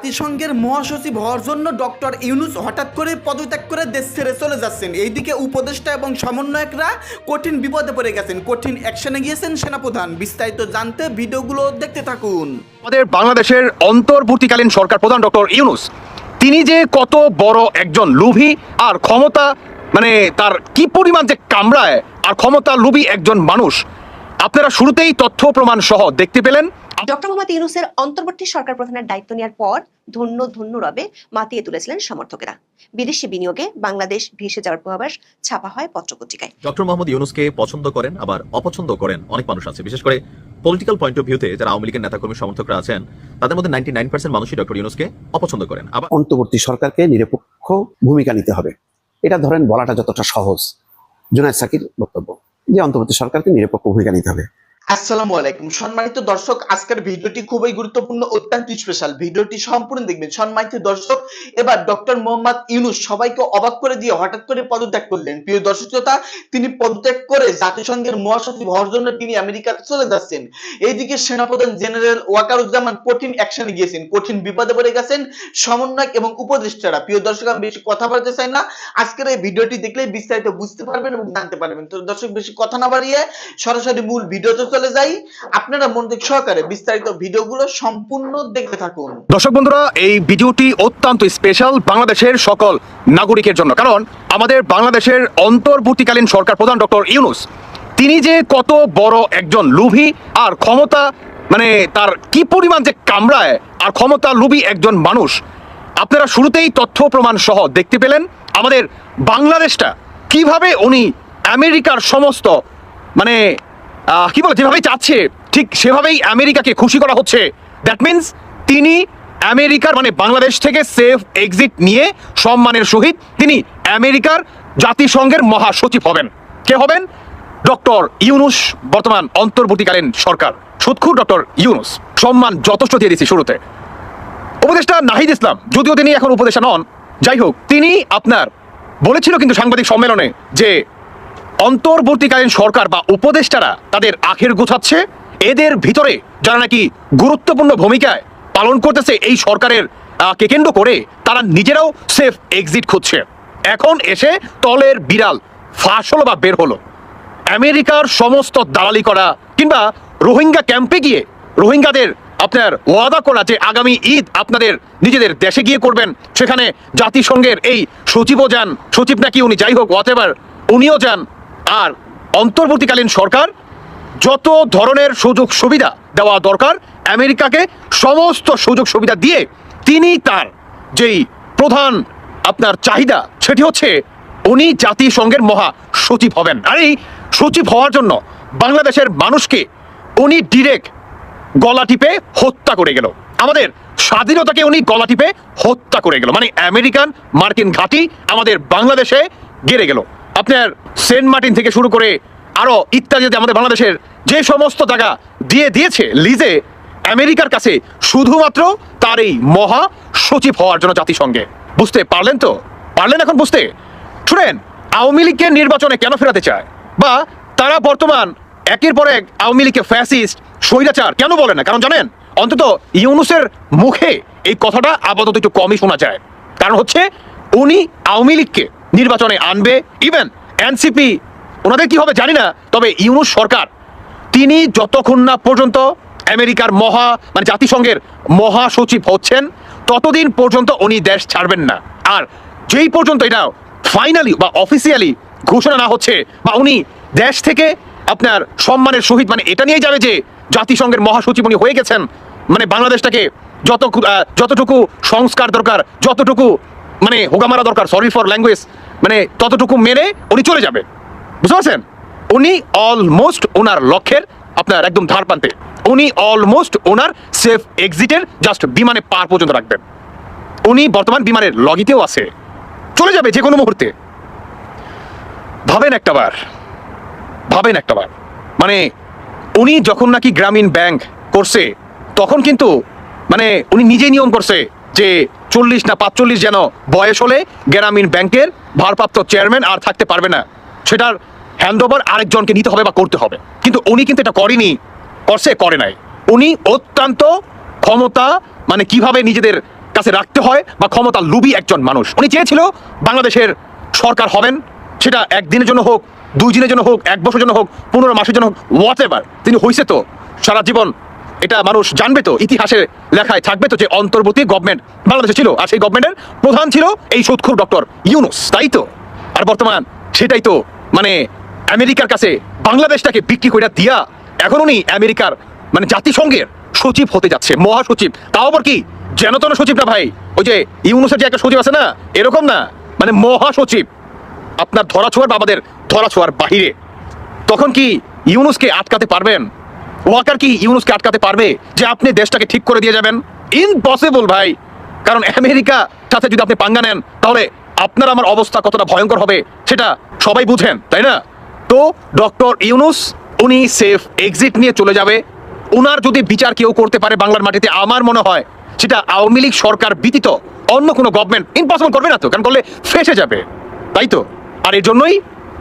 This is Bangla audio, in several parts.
জাতিসংঘের মহাসচিব হওয়ার জন্য ডক্টর ইউনুস হঠাৎ করে পদত্যাগ করে দেশ ছেড়ে চলে যাচ্ছেন। এইদিকে উপদেষ্টা এবং সমন্বয়করা কঠিন বিপদে পড়ে গেছেন। কঠিন অ্যাকশনে গিয়েছেন সেনাপ্রধান। বিস্তারিত জানতে ভিডিওগুলো দেখতে থাকুন। আমাদের বাংলাদেশের অন্তর্বর্তীকালীন সরকার প্রধান ডক্টর ইউনুস, তিনি যে কত বড় একজন লুভি আর ক্ষমতা মানে তার কি পরিমাণ যে কামড়ায় আর ক্ষমতা লুভি একজন মানুষ, আপনারা শুরুতেই তথ্য প্রমাণ সহ দেখতে পেলেন। ডক্টর মোহাম্মদ ইউনুসের অন্তর্বর্তী সরকার প্রধানের দায়িত্ব নেওয়ার পর ধন্য ধন্য রবে মাতিয়ে তুলেছিলেন সমর্থকেরা। বিদেশি বিনিয়োগে বাংলাদেশ ভেসে যাওয়ার পূর্বাভাস ছাপা হয় পত্রপত্রিকায়। ডক্টর মোহাম্মদ ইউনুসকে পছন্দ করেন আবার অপছন্দ করেন অনেক মানুষ আছে। বিশেষ করে পলিটিক্যাল পয়েন্ট অফ ভিউতে যারা আওয়ামী লীগের নেতাকর্মী সমর্থকরা আছেন তাদের মধ্যে নাইনটি নাইন পার্সেন্ট মানুষই ডক্টর ইউনুসকে অপছন্দ করেন। আবার অন্তর্বর্তী সরকারকে নিরপেক্ষ ভূমিকা নিতে হবে। এটা ধরেন বলাটা যতটা সহজ। জুনায়দ সাকির বক্তব্য যে অন্তর্বর্তী সরকারকে নিরপেক্ষ ভূমিকা নিতে হবে। আসসালামু আলাইকুম। সম্মানিত দর্শক, আজকের ভিডিওটি খুবই গুরুত্বপূর্ণ, অত্যন্ত স্পেশাল ভিডিওটি সম্পূর্ণ দেখবেন। সম্মানিত দর্শক, এবার ডক্টর মোহাম্মদ ইউনুস সবাইকে অবাক করে দিয়ে হঠাৎ করে পদত্যাগ করলেন। প্রিয় দর্শক শ্রোতা, তিনি পদত্যাগ করে জাতিসংঘের মহাসচিব হওয়ার জন্য তিনি আমেরিকাতে চলে যাচ্ছেন। এইদিকে সেনাপ্রধান জেনারেল ওয়াকারুজ্জামান কঠিন অ্যাকশনে গিয়েছেন। কঠিন বিপদে পড়ে গেছেন সমন্বয়ক এবং উপদেষ্টারা। প্রিয় দর্শক, আমি বেশি কথা বলতে চাই না। আজকের এই ভিডিওটি দেখলে বিস্তারিত বুঝতে পারবেন এবং জানতে পারবেন। তো দর্শক, বেশি কথা না বাড়িয়ে সরাসরি মূল ভিডিওতে চলে যাই। আপনারা মনোযোগ সহকারে বিস্তারিত ভিডিওগুলো সম্পূর্ণ দেখতে থাকুন। দর্শক বন্ধুরা, এই ভিডিওটি অত্যন্ত স্পেশাল বাংলাদেশের সকল নাগরিকের জন্য। কারণ আমাদের বাংলাদেশের অন্তর্বর্তীকালীন সরকার প্রধান ডক্টর ইউনুস, তিনি যে কত বড় একজন লুভি আর ক্ষমতা মানে তার কি পরিমাণ যে কামড়ায় আর ক্ষমতা লুভি একজন মানুষ, আপনারা শুরুতেই তথ্য প্রমাণ সহ দেখতে পেলেন। আমাদের বাংলাদেশটা কীভাবে উনি আমেরিকার সমস্ত মানে কি বলে যেভাবে চাচ্ছে, ঠিক সেভাবেই আমেরিকাকে খুশি করা হচ্ছে। দ্যাট মিন্স তিনি আমেরিকার মানে বাংলাদেশ থেকে সেফ এক্সিট নিয়ে সম্মানের সহিত তিনি আমেরিকার জাতিসংঘের মহাসচিব হবেন। কে হবেন? ডক্টর ইউনুস, বর্তমান অন্তর্বর্তীকালীন সরকার। সুৎখুর ডক্টর ইউনুস। সম্মান যথেষ্ট দিয়ে দিচ্ছি শুরুতে। উপদেষ্টা নাহিদ ইসলাম, যদিও তিনি এখন উপদেষ্টা নন, যাই হোক, তিনি আপনার, বলেছিল কিন্তু সাংবাদিক সম্মেলনে যে অন্তর্বর্তীকালীন সরকার বা উপদেষ্টারা তাদের আখের গোছাচ্ছে? এদের ভিতরে যারা নাকি গুরুত্বপূর্ণ ভূমিকায় পালন করতেছে এই সরকারের আহ, কে কেন্দ্র করে তারা নিজেরাও সেফ এক্সিট খুঁজছে। এখন এসে তলের বিড়াল ফাঁস হলো বা বের হলো। আমেরিকার সমস্ত দালালি করা কিংবা রোহিঙ্গা ক্যাম্পে গিয়ে রোহিঙ্গাদের আপনার ওয়াদা করা যে আগামী ঈদ আপনাদের নিজেদের দেশে গিয়ে করবেন সেখানে জাতিসংঘের এই সচিবও যান সচিব নাকি উনি যাই হোক হোয়াট উনিও যান আর অন্তর্বর্তীকালীন সরকার যত ধরনের সুযোগ সুবিধা দেওয়া দরকার, আমেরিকাকে সমস্ত সুযোগ সুবিধা দিয়ে তিনি তার যেই প্রধান আপনার চাহিদা, সেটি হচ্ছে উনি জাতিসংঘের মহা সচিব হবেন। আর এই সচিব হওয়ার জন্য বাংলাদেশের মানুষকে উনি ডিরেক্ট গলা টিপে হত্যা করে গেল। আমাদের স্বাধীনতাকে উনি গলা টিপে হত্যা করে গেল। মানে আমেরিকান মার্কিন ঘাঁটি আমাদের বাংলাদেশে গেড়ে গেল। আপনার সেন্ট মার্টিন থেকে শুরু করে আরও ইত্যাদি আমাদের বাংলাদেশের যে সমস্ত জায়গা দিয়ে দিয়েছে লিজে, আমেরিকার কাছে শুধুমাত্র তার এই মহা সচিব হওয়ার জন্য জাতিসংঘে। বুঝতে পারলেন তো? পারলেন এখন বুঝতে? শুনেন, আওয়ামী লীগকে নির্বাচনে কেন ফেরাতে চায়? বা তারা বর্তমান একের পর এক আওয়ামী লীগকে ফ্যাসিস্ট স্বৈরাচার কেন বলে না? কারণ জানেন, অন্তত ইউনুসের মুখে এই কথাটা আপাতত একটু কমই শোনা যায়। কারণ হচ্ছে, উনি আওয়ামী লীগকে নির্বাচনে আনবে। ইভেন এনসিপি ওনাদের কি হবে জানি না, তবে ইউনুস সরকার, তিনি যতক্ষণ না পর্যন্ত আমেরিকার মহা মানে জাতিসংঘের মহাসচিব হচ্ছেন, ততদিন পর্যন্ত উনি দেশ ছাড়বেন না। আর যেই পর্যন্ত এটা ফাইনালি বা অফিসিয়ালি ঘোষণা না হচ্ছে, বা উনি দেশ থেকে আপনার সম্মানের সহিত মানে এটা নিয়ে যাবে যে জাতিসংঘের মহাসচিব উনি হয়ে গেছেন মানে বাংলাদেশটাকে যত যতটুকু সংস্কার দরকার, যতটুকু মানে হোগামারা দরকার সরি ফর ল্যাঙ্গুয়েজ মানে ততটুকু মেনে উনি চলে যাবে। বুঝতে পারছেন? উনি অলমোস্ট ওনার লক্ষ্যের আপনার একদম ধার প্রান্তে। উনি অলমোস্ট ওনার সেফ এক্সিটের জাস্ট বিমানে পার পর্যন্ত রাখবেন। উনি বর্তমান বিমানের লগিতেও আছে। চলে যাবে যে কোনো মুহূর্তে। ভাবেন একটাবার ভাবেন একটাবার মানে উনি যখন নাকি গ্রামীণ ব্যাংক করছে, তখন কিন্তু মানে উনি নিজেই নিয়ম করছে। যে চল্লিশ না পাঁচচল্লিশ যেন বয়স হলে গ্রামীণ ব্যাংকের ভারপ্রাপ্ত চেয়ারম্যান আর থাকতে পারবে না। সেটার হ্যান্ড ওভার আরেকজনকে নিতে হবে বা করতে হবে। কিন্তু উনি কিন্তু এটা করেনি করছে করে নাই। উনি অত্যন্ত ক্ষমতা মানে কীভাবে নিজেদের কাছে রাখতে হয় বা ক্ষমতা লুবি একজন মানুষ। উনি চেয়েছিল বাংলাদেশের সরকার হবেন, সেটা একদিনের জন্য হোক, দুই দিনের জন্য হোক, এক বছরের জন্য হোক, পনেরো মাসের জন্য হোক হোয়াট এভার তিনি হয়েছে তো, সারা জীবন এটা মানুষ জানবে তো ইতিহাসে লেখায় থাকবে তো যে অন্তর্বর্তী গভর্নমেন্ট বাংলাদেশে ছিল। আর সেই গভর্নমেন্টের প্রধান ছিল এই সুৎখুর ডক্টর ইউনুস, তাই তো? আর বর্তমান সেটাই তো মানে আমেরিকার কাছে বাংলাদেশটাকে বিক্রি করে দিয়া এখন উনি আমেরিকার মানে জাতিসংঘের সচিব হতে যাচ্ছে, মহাসচিব। তাও আবার কি? যেন তেন সচিব না ভাই, ওই যে ইউনুসের যে একটা সচিব আছে না, এরকম না মানে মহাসচিব। আপনার ধরা ছোঁয়ার বা আমাদের ধরা ছোঁয়ার বাহিরে। তখন কি ইউনুসকে আটকাতে পারবেন? ওয়াকার কি ইউনুসকে আটকাতে পারবে যে আপনি দেশটাকে ঠিক করে দিয়ে যাবেন? ইম্পসিবল ভাই। কারণ আমেরিকা সাথে যদি আপনি পাঙ্গা নেন, তাহলে আপনার আমার অবস্থা কতটা ভয়ঙ্কর হবে সেটা সবাই বুঝেন, তাই না? তো ডক্টর ইউনুস, উনি সেফ এক্সিট নিয়ে চলে যাবে। ওনার যদি বিচার কেউ করতে পারে বাংলার মাটিতে, আমার মনে হয় সেটা আওয়ামী লীগ সরকার ব্যতীত অন্য কোনো গভর্নমেন্ট ইম্পসিবল করবে না তো, কারণ করলে ফেসে যাবে, তাই তো? আর এর জন্যই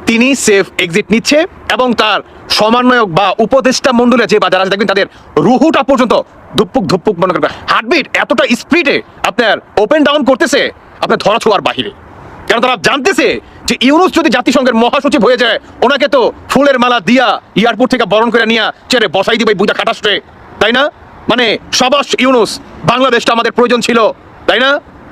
তিনি সেফ এক্সিট নিচ্ছে এবং তার সমন্বয়ক বা উপদেষ্টা মন্ডলে যে বা যারা আছে, দেখবেন তাদের রুহুটা পর্যন্ত ধুপ্পুক ধুপ্পুক মনে করবে হার্টবিট এতটা স্পিডে আপনার ওপেন ডাউন করতেছে, আপনার ধরা ছোঁয়ার বাহিরে। কারণ তারা জানতেছে যে ইউনুস যদি জাতিসংঘের মহাসচিব হয়ে যায়, ওনাকে তো ফুলের মালা দিয়া এয়ারপোর্ট থেকে বরণ করে নিয়ে চেরে বসাই দিবে বুঝা কাটাসে তাই না? মানে সাবাস ইউনুস, বাংলাদেশটা আমাদের প্রয়োজন ছিল। তাই না?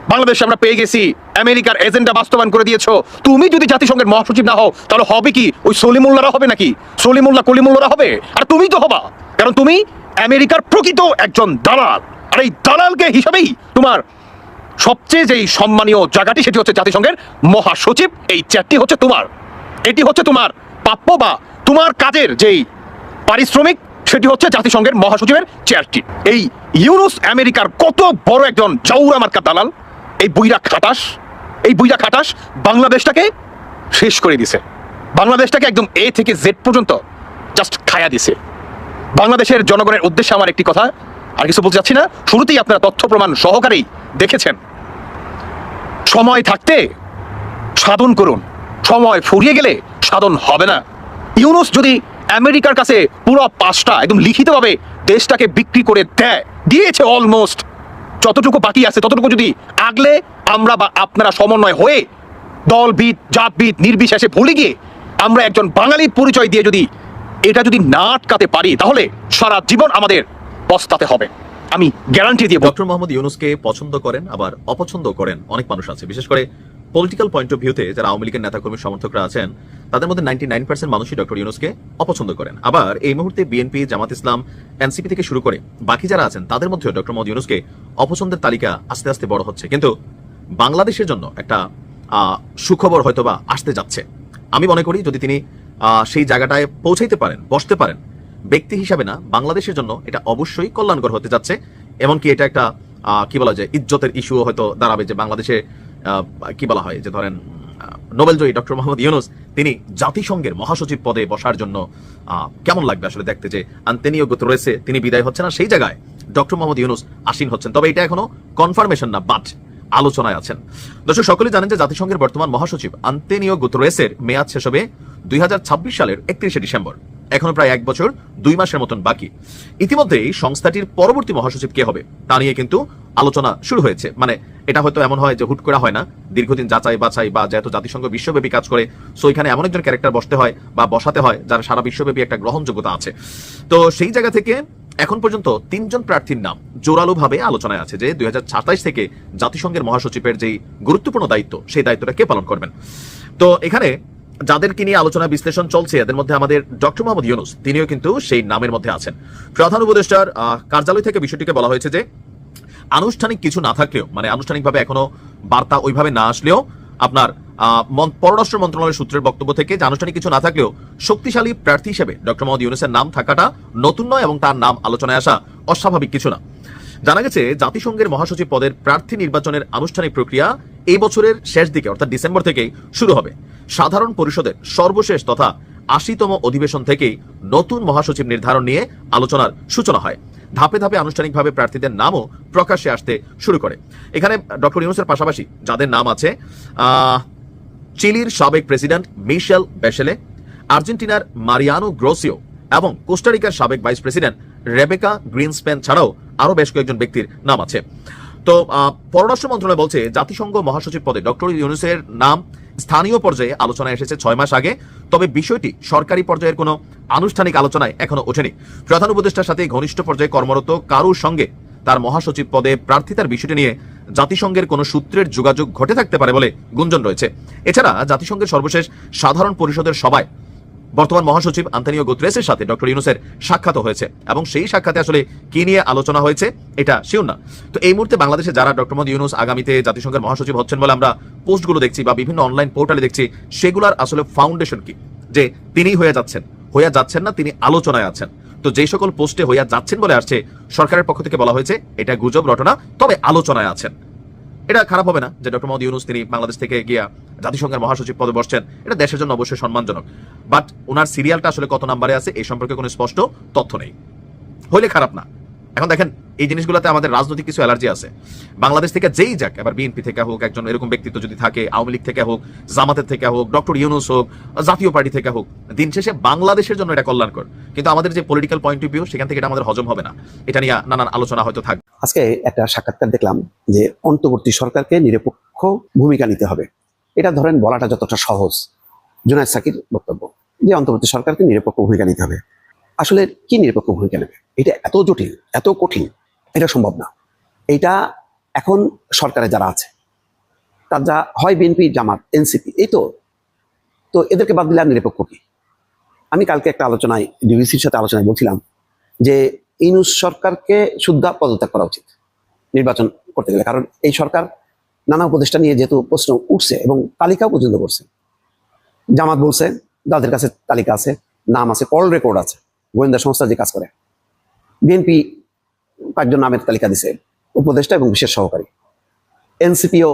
বাংলাদেশে আমরা পেয়ে গেছি। আমেরিকার এজেন্ডা বাস্তবায়ন করে দিয়েছ। তুমি যদি জাতিসংঘের মহাসচিব না হও, তাহলে হবে কি? ওই সলিমুল্লাহরা হবে নাকি? সলিমুল্লাহ, কলিমুল্লাহরা হবে? আর তুমি তো হবা। কারণ তুমি আমেরিকার প্রকৃত একজন দালাল। আর এই দালালকে হিসাবেই তোমার সবচেয়ে যেই সম্মানীয় জায়গাটি, সেটি হচ্ছে জাতিসংঘের মহাসচিব। এই চেয়ারটি হচ্ছে তোমার। এটি হচ্ছে তোমার প্রাপ্য বা তোমার কাজের যেই পারিশ্রমিক, সেটি হচ্ছে জাতিসংঘের মহাসচিবের চেয়ারটি এই ইউনুস আমেরিকার কত বড় একজন জাউরা মার্কা দালাল এই বুইরা খাটাস, এই বুইরা খাটাস বাংলাদেশটাকে শেষ করে দিছে। বাংলাদেশটাকে একদম এ থেকে জেড পর্যন্ত জাস্ট খায়া দিছে। বাংলাদেশের জনগণের উদ্দেশ্যে আমার একটি কথা, আর কিছু বলতে চাচ্ছি না। শুরুতেই আপনারা তথ্য প্রমাণ সহকারেই দেখেছেন। সময় থাকতে সাধন করুন। সময় ফুরিয়ে গেলে সাধন হবে না। ইউনুস যদি আমেরিকার কাছে পুরো পাঁচটা একদম লিখিতভাবে দেশটাকে বিক্রি করে দেয়, দিয়েছে অলমোস্ট যতটুকু বাকি আছে, ততটুকু যদি আগলে আমরা বা আপনারা সমন্বয় হয়ে দলবিদ, জাতবিদ, নির্বিশেষে ভুলে গিয়ে আমরা একজন বাঙালির পরিচয় দিয়ে যদি এটা যদি না আটকাতে পারি, তাহলে সারা জীবন আমাদের পস্তাতে হবে আমি গ্যারান্টি দিয়ে। ডক্টর মোহাম্মদ ইউনুসকে পছন্দ করেন, আবার অপছন্দ করেন অনেক মানুষ আছে বিশেষ করে পলিটিক্যাল পয়েন্ট অফ ভিউতে যারা আওয়ামী লীগের নেতাকর্মী সমর্থকরা আছেন, তাদের মধ্যে নাইনটি নাইন পার্সেন্ট মানুষই ডক্টর ইউনুসকে অপছন্দ করেন। আবার এই মুহূর্তে বিএনপি জামাত ইসলাম এনসিপি থেকে শুরু করে বাকি যারা আছেন, তাদের মধ্যেও ডক্টর মোহাম্মদ ইউনুসকে অপছন্দের তালিকা আস্তে আস্তে বড় হচ্ছে। কিন্তু বাংলাদেশের জন্য একটা সুখবর হয়তোবা আসতে যাচ্ছে। আমি মনে করি যদি তিনি সেই জায়গাটায় পৌঁছাইতে পারেন, বসতে পারেন, ব্যক্তি হিসাবে না, বাংলাদেশের জন্য এটা অবশ্যই কল্যাণকর হতে যাচ্ছে। এমনকি এটা একটা কি বলা যায়, ইজ্জতের ইস্যুও হয়তো দাঁড়াবে যে বাংলাদেশে কি বলা হয়? যে ধরেন আহ, নোবেলজয়ী ডক্টর মোহাম্মদ ইউনুস তিনি জাতিসংঘের মহাসচিব পদে বসার জন্য কেমন লাগবে আসলে দেখতে যে আন্তেনিও রয়েছে তিনি বিদায় হচ্ছে না সেই জায়গায় ডক্টর মোহাম্মদ ইউনুস আসীন হচ্ছেন। তবে এটা এখনও কনফার্মেশন না বাট আলোচনায় আছেন। দর্শক সকলে জানেন যে জাতিসংঘের বর্তমান মহাসচিব আন্তেনিও গুতরেসের মেয়াদ শেষ হবে দুই হাজার ছাব্বিশ সালের একত্রিশে ডিসেম্বর। এখনও প্রায় এক বছর, দুই মাসের মতন বাকি। ইতিমধ্যেই সংস্থাটির পরবর্তী মহাসচিব কে হবে, তা নিয়ে কিন্তু আলোচনা শুরু হয়েছে। মানে এটা হয়তো এমন হয় যে হুট করা হয় না। দীর্ঘদিন যাচাই বাছাই বা যেহেতু জাতিসংঘ বিশ্বব্যাপী কাজ করে সো এখানে এমন একজন ক্যারেক্টার বসতে হয় বা বসাতে হয় যার সারা বিশ্বব্যাপী একটা গ্রহণযোগ্যতা আছে। তো সেই জায়গা থেকে এখন পর্যন্ত তিনজন প্রার্থীর নাম জোরালোভাবে আলোচনায় আছে যে দুই থেকে জাতিসংঘের মহাসচিবের যেই গুরুত্বপূর্ণ দায়িত্ব, সেই দায়িত্বটা কে পালন করবেন? তো এখানে যাদেরকে নিয়ে আলোচনা বিশ্লেষণ চলছে, এদের মধ্যে আমাদের ডক্টর মোহাম্মদ ইউনুস, তিনিও কিন্তু সেই নামের মধ্যে আছেন। প্রধান উপদেষ্টার কার্যালয় থেকে বিষয়টিকে বলা হয়েছে যে, আনুষ্ঠানিক কিছু না থাকলেও মানে আনুষ্ঠানিকভাবে এখনও বার্তা ওইভাবে না আসলেও, আপনার পররাষ্ট্র মন্ত্রণালয়ের সূত্রের বক্তব্য থেকে যে আনুষ্ঠানিক কিছু না থাকলেও শক্তিশালী প্রার্থী হিসেবে ডক্টর মোহাম্মদ ইউনুসের নাম থাকাটা নতুন নয় এবং তার নাম আলোচনায় আসা অস্বাভাবিক কিছু না। জানা গেছে, জাতিসংঘের মহাসচিব পদের প্রার্থী নির্বাচনের আনুষ্ঠানিক প্রক্রিয়া এই বছরের শেষ দিকে, অর্থাৎ ডিসেম্বর থেকেই শুরু হবে। সাধারণ পরিষদের সর্বশেষ তথা আশিতম অধিবেশন থেকেই নতুন মহাসচিব নির্ধারণ নিয়ে আলোচনার সূচনা হয়। ধাপে ধাপে আনুষ্ঠানিকভাবে প্রার্থীদের নামও প্রকাশ্যে আসতে শুরু করে। এখানে ডক্টর ইউনুসের পাশাপাশি যাদের নাম আছে চিলির সাবেক প্রেসিডেন্ট মিশেল বেশেলে, আর্জেন্টিনার মারিয়ানো গ্রোসিও এবং কোস্টারিকার সাবেক ভাইস প্রেসিডেন্ট রেবেকা গ্রিনস্পেন ছাড়াও আরও বেশ কয়েকজন ব্যক্তির নাম আছে। তো পররাষ্ট্র মন্ত্রণালয় বলছে, জাতিসংঘ মহাসচিব পদে ডক্টর ইউনুসের নাম স্থানীয় পর্যায়ে আলোচনা এসেছে ছয় মাস আগে, তবে বিষয়টি সরকারি পর্যায়ের কোনো আনুষ্ঠানিক আলোচনায় এখনও ওঠেনি। প্রধান উপদেষ্টার সাথে ঘনিষ্ঠ পর্যায়ে কর্মরত কারুর সঙ্গে তার মহাসচিব পদে প্রার্থিতার বিষয়টি নিয়ে জাতিসংঘের কোনো সূত্রের যোগাযোগ ঘটে থাকতে পারে বলে গুঞ্জন রয়েছে। এছাড়া জাতিসংঘের সর্বশেষ সাধারণ পরিষদের সভায় বর্তমান মহাসচিব আন্তনিও গুতরেসের সাথে ডক্টর ইউনুসের সাক্ষাৎ হয়েছে এবং সেই সাক্ষাতে আসলে কি নিয়ে আলোচনা হয়েছে, এটা শিওর না। তো এই মুহূর্তে বাংলাদেশে যারা ডক্টর মোহাম্মদ ইউনুস আগামীতে জাতিসংঘের মহাসচিব হচ্ছেন বলে আমরা পোস্টগুলো দেখছি বা বিভিন্ন অনলাইন পোর্টালে দেখছি, সেগুলোর আসলে ফাউন্ডেশন কি? যে তিনি হয়ে যাচ্ছেন, হইয়া যাচ্ছেন না, তিনি আলোচনায় আছেন। তো যে সকল পোস্টে হইয়া যাচ্ছেন বলে আসছে, সরকারের পক্ষ থেকে বলা হয়েছে, এটা গুজব রটনা, তবে আলোচনায় আছেন। এটা খারাপ হবে না যে ডক্টর মোহাম্মদ ইউনুস তিনি বাংলাদেশ থেকে গিয়া জাতিসংঘের মহাসচিব পদে বসছেন। এটা দেশের জন্য অবশ্যই সম্মানজনক। বাট ওনার সিরিয়ালটা আসলে কত নাম্বারে আছে, এই সম্পর্কে কোনো স্পষ্ট তথ্য নেই। হইলে খারাপ না। এখন দেখেন, এই জিনিসগুলোতে আমাদের রাজনৈতিক কিছু অ্যালার্জি আছে। বাংলাদেশ থেকে যেই যাক, এবার বিএনপি থেকে হোক, একজন এরকম ব্যক্তিত্ব যদি থাকে, আওয়ামী লীগ থেকে হোক, জামাতের থেকে হোক, ডক্টর ইউনুস হোক, জাতীয় পার্টি থেকে হোক, দিন শেষে বাংলাদেশের জন্য এটা কল্যাণকর। কিন্তু আমাদের যে পলিটিক্যাল পয়েন্ট অফ ভিউ সেখান থেকে এটা আমাদের হজম হবে না। এটা নিয়ে নানান আলোচনা হয়তো থাকবে আজকে একটা সাক্ষাৎকার দেখলাম যে অন্তর্বর্তী সরকারকে নিরপেক্ষ ভূমিকা নিতে হবে। এটা ধরেন বলাটা যতটা সহজ। জুনায়দ সাকির বক্তব্য, যে অন্তর্বর্তী সরকারকে নিরপেক্ষ ভূমিকা নিতে হবে। আসলে কি নিরপেক্ষ ভূমিকা নেবে? এটা এত জটিল, এত কঠিন, এটা সম্ভব না। এটা এখন সরকারে যারা আছে, তার যা হয় বিএনপি, জামাত, এনসিপি, এই তো। তো এদেরকে বাদ দিলে আর নিরপেক্ষ কি? আমি কালকে একটা আলোচনায়, ডিবিসির সাথে আলোচনায় বলছিলাম যে ইনুস সরকারকে শুদ্ধা পদত্যাগ করা উচিত নির্বাচন করতে গেলে। কারণ এই সরকার নানা উপদেষ্টা নিয়ে যেহেতু প্রশ্ন উঠছে এবং তালিকাও পর্যন্ত করছে। জামাত বলছে যাদের কাছে তালিকা আছে, নাম আছে, কল রেকর্ড আছে। গোয়েন্দা সংস্থা যে কাজ করে। বিএনপি কয়েকজন নামের তালিকা দিছে, উপদেষ্টা এবং বিশেষ সহকারী। এনসিপিও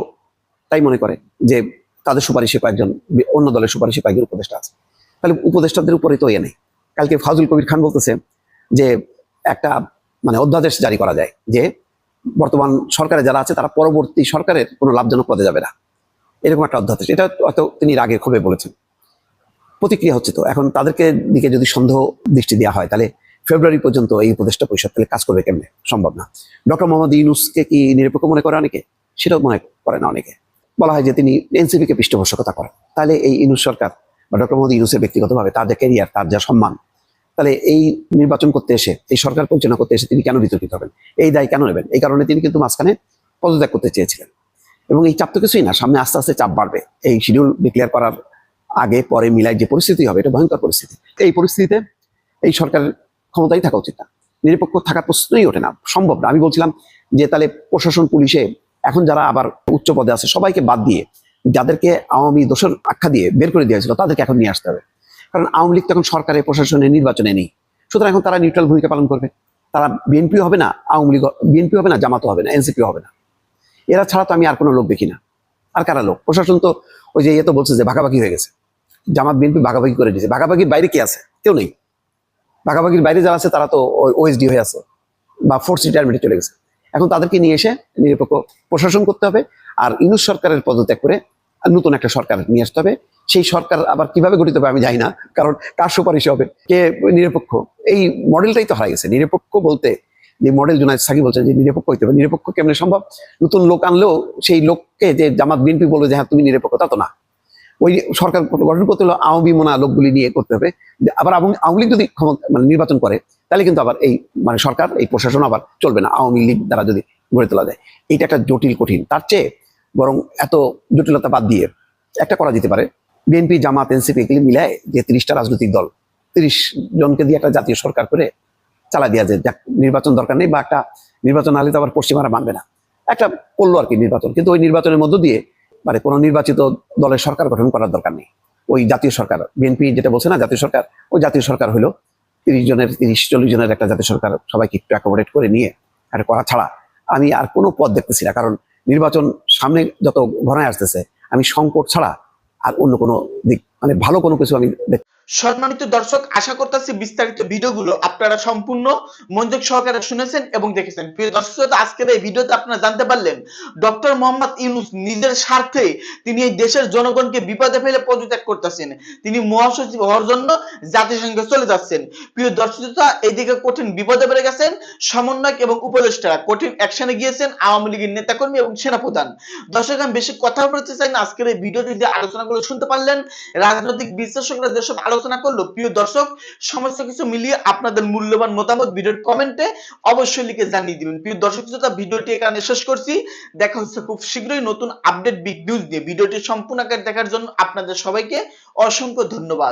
তাই মনে করে যে তাদের সুপারিশে কয়েকজন, অন্য দলের সুপারিশে কয়েকজন উপদেষ্টা আছে। তাহলে উপদেষ্টাদের উপরে তো এ নেই। কালকে ফাজুল কবির খান বলতেছে যে একটা মানে অধ্যাদেশ জারি করা যায় যে বর্তমান সরকারে যারা আছে তারা পরবর্তী সরকারের কোনো লাভজনক পদে যাবে না। এরকম একটা অধ্যাদেশ। এটা হয়তো তিনি এর আগে ক্ষোভে বলেছেন। প্রতিক্রিয়া হচ্ছে তো। এখন তাদেরকে দিকে যদি সন্দেহ দৃষ্টি দেওয়া হয়, তাহলে ফেব্রুয়ারি পর্যন্ত এই উপদেষ্টা পরিষদ তাহলে কাজ করবে কেমনে? সম্ভব না। ডক্টর মোহাম্মদ ইউনুসকে কি নিরপেক্ষ মনে করে অনেকে? সেটাও মনে করে না অনেকে। বলা হয় যে তিনি এনসিপিকে পৃষ্ঠপোষকতা করেন। তাহলে এই ইউনুস সরকার বা ডক্টর মোহাম্মদ ইউনুসের ব্যক্তিগতভাবে তার যে ক্যারিয়ার তার যা সম্মান, তাহলে এই নির্বাচন করতে এসে, এই সরকার পরিচালনা করতে এসে তিনি কেন বিতর্কিত হবেন? এই দায় কেন নেবেন? এই কারণে তিনি কিন্তু মাঝখানে পদত্যাগ করতে চেয়েছিলেন। এবং এই চাপ তো কিছুই না, সামনে আস্তে আস্তে চাপ বাড়বে। এই শিডিউল ডিক্লেয়ার করার আগে, পরে মিলাই যে পরিস্থিতি হবে, এটা ভয়ঙ্কর পরিস্থিতি। এই পরিস্থিতিতে এই সরকারের ক্ষমতাই থাকা উচিত না। নিরপেক্ষ থাকার প্রশ্নই ওঠে না, সম্ভব না। আমি বলছিলাম যে তাহলে প্রশাসন, পুলিশে এখন যারা আবার উচ্চ পদে আছে, সবাইকে বাদ দিয়ে, যাদেরকে আওয়ামী দোষর আখ্যা দিয়ে বের করে দিয়েছিল তাদেরকে এখন নিয়ে আসতে হবে। কারণ আওয়ামী লীগ তখন সরকারে, প্রশাসনে, নির্বাচনে নেই। সুতরাং এখন তারা নিউট্রাল ভূমিকা পালন করবে। তারা বিএনপি হবে না, আওয়ামী লীগ বিএনপি হবে না, জামাতও হবে না এনসিপি হবে না। এরা ছাড়া তো আমি আর কোনো লোক দেখি না। আর কারা লোক? প্রশাসন তো ওই যে ইয়ে তো বলছে যে ভাগাভাগি হয়ে গেছে। জামাত বিএনপি ভাগাভাগি করে দিয়েছে ভাগাভাগির বাইরে কি আছে? কেউ নেই। ভাগাভাগির বাইরে যারা আছে, তারা তো ওএসডি হয়ে আছে বা ফোর্স রিটায়ারমেন্টে চলে গেছে। এখন তাদেরকে নিয়ে এসে নিরপেক্ষ প্রশাসন করতে হবে আর ইনুস সরকারের পদত্যাগ করে নতুন একটা সরকার নিয়ে আসতে হবে। সেই সরকার আবার কীভাবে গঠিত হবে আমি জানি না, কারণ কার সুপারিশ হবে? কে নিরপেক্ষ? এই মডেলটাই তো হারা গেছে। নিরপেক্ষ বলতে যে মডেল জুনায়দ সাকি বলছেন যে নিরপেক্ষ হইতে হবে। নিরপেক্ষ কেমনে সম্ভব? নতুন লোক আনলেও সেই লোককে যে জামাত বিএনপি বলবে যে হ্যাঁ তুমি নিরপেক্ষ, তা তো না। ওই সরকার গঠন করতে হলে আওয়ামী মোনা লোকগুলি নিয়ে করতে হবে। আবার আওয়ামী লীগ যদি মানে নির্বাচন করে তাহলে কিন্তু আবার এই মানে সরকার এই প্রশাসন আবার চলবে না। আওয়ামী লীগ দ্বারা যদি গড়ে তোলা যায়। এটা একটা জটিল কঠিন। তার চেয়ে বরং এত জটিলতা বাদ দিয়ে একটা করা যেতে পারে। বিএনপি জামাত এনসিপি এগুলি মিলায় যে তিরিশটা রাজনৈতিক দল তিরিশ জনকে দিয়ে একটা জাতীয় সরকার করে চালা দেওয়া যায়। যাক, নির্বাচন দরকার নেই বা একটা নির্বাচন হলে তো আবার পশ্চিমারা মানবে না। একটা করল আর কি নির্বাচন। কিন্তু ওই নির্বাচনের মধ্য দিয়ে মানে কোনো নির্বাচিত দলের সরকার গঠন করার দরকার নেই। ওই জাতীয় সরকার বিএনপি যেটা বলছে না, জাতীয় সরকার, ওই জাতীয় সরকার হলো তিরিশ জনের, তিরিশ, চল্লিশ জনের একটা জাতীয় সরকার সবাইকে একটু অ্যাকোমোডেট করে নিয়ে আর করা ছাড়া আমি আর কোনো পথ দেখতেছি না। কারণ নির্বাচন সামনে যত ঘনায় আসতেছে, আমি সংকট ছাড়া আর অন্য কোনো দিক মানে ভালো কোনো কিছু আমি দেখ সম্মানিত দর্শক, আশা করতেছি বিস্তারিত ভিডিওগুলো আপনারা সম্পূর্ণ মনোযোগ সহকারে শুনেছেন এবং দেখেছেন। প্রিয় দর্শক আজকের এই ভিডিওতে আপনারা জানতে পারলেন, ডক্টর মোহাম্মদ ইউনুস নিজের স্বার্থে তিনি এই দেশের জনগণকে বিপদে ফেলে পদত্যাগ করতেছেন। তিনি মহাসচিব হওয়ার জন্য জাতিসংঘে চলে যাচ্ছেন। প্রিয় দর্শক এইদিকে কঠিন বিপদে পড়ে গেছেন সমন্বয়ক এবং উপদেষ্টারা। কঠিন অ্যাকশনে গিয়েছেন আওয়ামী লীগের নেতাকর্মী এবং সেনাপ্রধান। দর্শক, আমি বেশি কথা বলতে চাই না। আজকের এই ভিডিওতে যে আলোচনাগুলো শুনতে পারলেন, রাজনৈতিক বিশ্লেষকরা যেসব আলোচনা করল। প্রিয় দর্শক, সমস্ত কিছু মিলিয়ে আপনাদের মূল্যবান মতামত ভিডিওর কমেন্টে অবশ্যই লিখে জানিয়ে দিবেন। প্রিয় দর্শক শ্রোতা, ভিডিওটি এখানে শেষ করছি। দেখা হচ্ছে খুব শীঘ্রই নতুন আপডেট বিগ নিউজ নিয়ে। ভিডিওটি সম্পূর্ণ আকার দেখার জন্য আপনাদের সবাইকে অসংখ্য ধন্যবাদ।